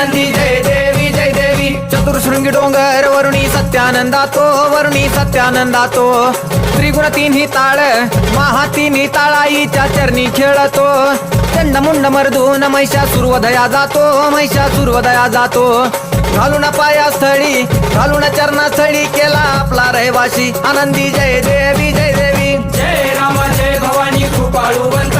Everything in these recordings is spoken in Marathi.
आनंदी जय देवी जय देवी. चतुर्शृंगी डोंगर वरुणी सत्यानंदातो वरुणी सत्यानंदातो. त्रिगुण तिन्ही ताळ महा तिन्ही ताळाईच्या चरणी खेळतो. चंड मुंड मर्दून महिषा सुरवदया जातो महिषा सुरवदया जातो. घालून पाया स्थळी घालून चरणा स्थळी केला आपला रहिवाशी आनंदी जय देवी जय देवी. जय राम जय भवानी कृपाळूवंत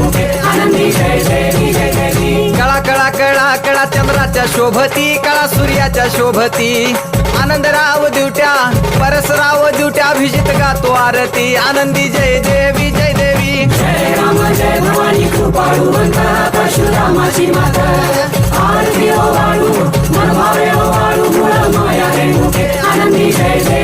कळा कळा कळा कळा चंद्राच्या शोभती कळा सूर्याच्या शोभती. आनंदराव दिवट्या परसराव दिवट्या अभिजित गातो आरती. आनंदी जय देवी जय देवी जय जय भवानी परशुरामाची आरती ओ वाळू ओ वाळू माया आनंदी जय जय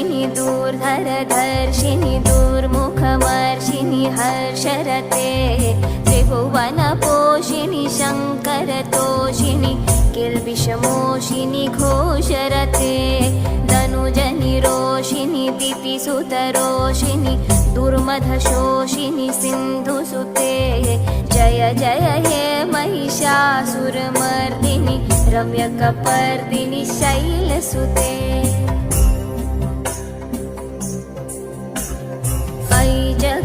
िनि दूर् धरदर्षिणि हर्षरते त्रिभुवनपोषिणि शङ्करतोषिणि किल्बिषमोषिनि घोषरते धनुजनि रोषिणि दितिसुतरोषिनि सिन्धुसुते जय जय हे महिषासुरमर्दिनि रम्यकपर्दिनि शैलसुते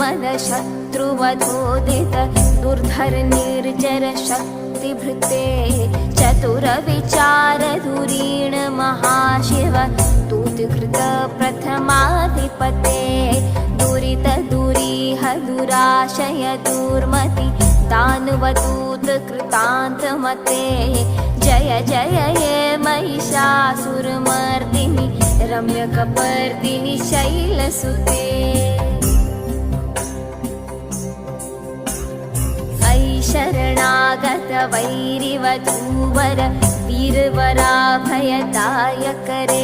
शत्रुवधोदित दुर्धर निर्जर शक्तिभृते चतुरविचार धुरीण महाशिव दूतकृत प्रथमाधिपते दुरित दुरीह दुराशय दुर्मति दानवदूत कृतान्तमते। जय जय हे महिषासुरमर्दिनि रम्यकपर्दिनि शैलसुते शरणागत वैरिवधूवर वीरवराभयदायकरे